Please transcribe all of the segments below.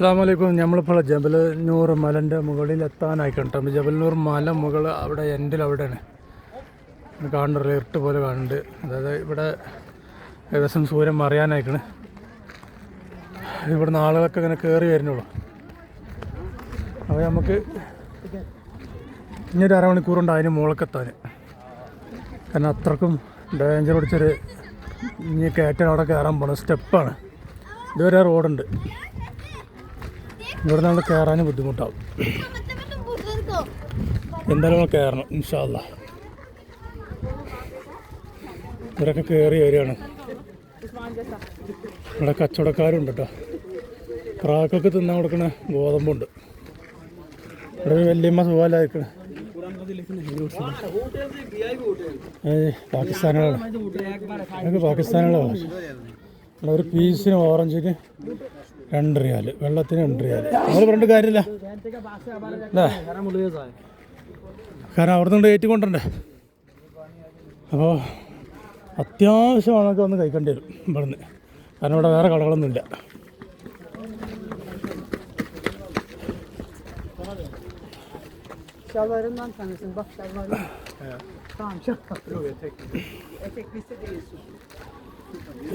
അസ്സാം വലൈക്കും നമ്മളിപ്പോൾ ജബൽനൂർ മലന്റെ മുകളിൽ എത്താനായിക്കണ്ട ജബൽനൂർ മല മുകൾ അവിടെ എൻഡിൽ അവിടെയാണ്. കാണുന്നുണ്ട് ഇരുട്ട് പോലെ കാണുന്നുണ്ട്. അതായത് ഇവിടെ ഏകദേശം സൂര്യൻ മറിയാനായിക്കണ്. ഇവിടുന്ന് ആളുകളൊക്കെ ഇങ്ങനെ കയറി വരുന്നുള്ളൂ. അപ്പോൾ നമുക്ക് ഇനി ഒരു അരമണിക്കൂറുണ്ട് അതിന് മുകളക്കെത്താൻ കാരണം അത്രക്കും ഡേഞ്ചർ പിടിച്ചൊരു ഇനി കയറ്റാൻ അവിടെ കയറാൻ പോകണം സ്റ്റെപ്പാണ് ഇതുവരെ റോഡുണ്ട് ഇവിടെ നമ്മൾ കയറാനും ബുദ്ധിമുട്ടാവും. എന്തായാലും നമ്മൾ കയറണം ഇൻഷാല്ല ഇവരൊക്കെ കയറി വരികയാണ്. ഇവിടെ കച്ചവടക്കാരുണ്ട് കേട്ടോ ക്രാക്കൊക്കെ തിന്നാൻ കൊടുക്കണ ഗോതമ്പുണ്ട്. ഇവിടെ ഒരു വലിയമ്മ സുഖമല്ലായിരിക്കണ പാകിസ്ഥാനുകളാണ്. അതൊക്കെ പാകിസ്ഥാനുകളെ ഭാഷ ഇവിടെ ഒരു പീസിന് ഓറഞ്ചിന് രണ്ട് റിയാൽ വെള്ളത്തിന് രണ്ട് റിയാൽ നമ്മൾ പറഞ്ഞിട്ട് കാര്യമില്ല അല്ലേ കാരണം അവിടെ നിന്ന് കയറ്റി കൊണ്ടുണ്ട് അപ്പോൾ അത്യാവശ്യമാണൊക്കെ ഒന്ന് കഴിക്കേണ്ടി വരും ഇവിടുന്ന് കാരണം ഇവിടെ വേറെ കടകളൊന്നുമില്ല Şalvarından tanısın. Bak şalvarı. Tamam çok tatlı. Eteklisi değilsin.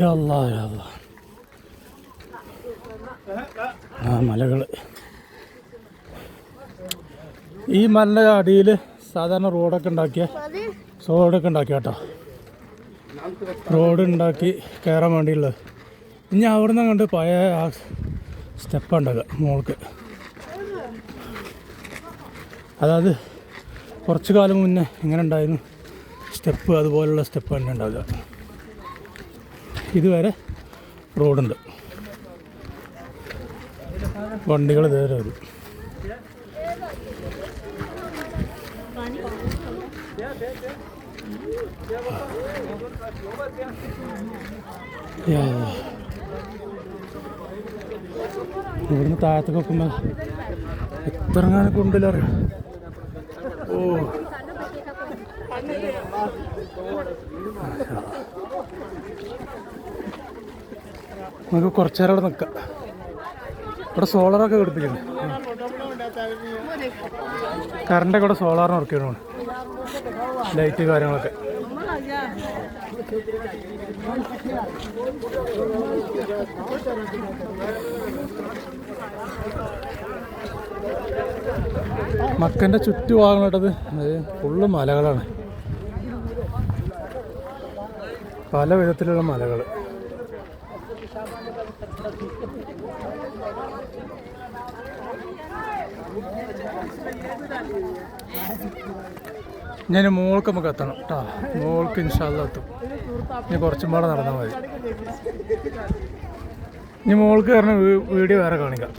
യല്ല യല്ല ആ മലകൾ ഈ മലയുടെ അടിയിൽ സാധാരണ റോഡൊക്കെ ഉണ്ടാക്കിയ റോഡൊക്കെ ഉണ്ടാക്കിയ കേട്ടോ. റോഡ് ഉണ്ടാക്കി കയറാൻ വേണ്ടിയുള്ളത് ഇനി അവിടുന്ന് കണ്ട് പഴയ ആ സ്റ്റെപ്പ് ഉണ്ടാക്കുക മോൾക്ക്. അതായത് കുറച്ച് കാലം മുന്നേ ഇങ്ങനെ ഉണ്ടായിരുന്നു. സ്റ്റെപ്പ് അതുപോലുള്ള സ്റ്റെപ്പ് തന്നെ ഉണ്ടാകുക ഇതുവരെ റോഡുണ്ട്. വണ്ടികൾ ഇതുവരെ വരും. ഇവിടുന്ന് താഴത്തേക്ക് നോക്കുമ്പോൾ എത്ര അങ്ങനെ കൊണ്ടില്ല ഓ. നമുക്ക് കുറച്ചു നേരം അവിടെ നിൽക്കാം. ഇവിടെ സോളറൊക്കെ ഘടിപ്പിച്ചിട്ടുണ്ട്. കറണ്ടൊക്കെ ഇവിടെ സോളാറിന് ഉറക്കണോ ലൈറ്റ് കാര്യങ്ങളൊക്കെ. മക്കന്റെ ചുറ്റുഭാഗമായിട്ടത് ഫുള്ള് മലകളാണ്. പല വിധത്തിലുള്ള മലകൾ. ഞാൻ മോൾക്ക് നമുക്ക് എത്തണം കേട്ടോ മോൾക്ക് ഇൻഷാല്ല എത്തും. ഇനി കുറച്ചും പാടെ നടന്നാൽ മതി. ഇനി മോൾക്ക് കാരണം വീഡിയോ വേറെ കാണിക്കാം.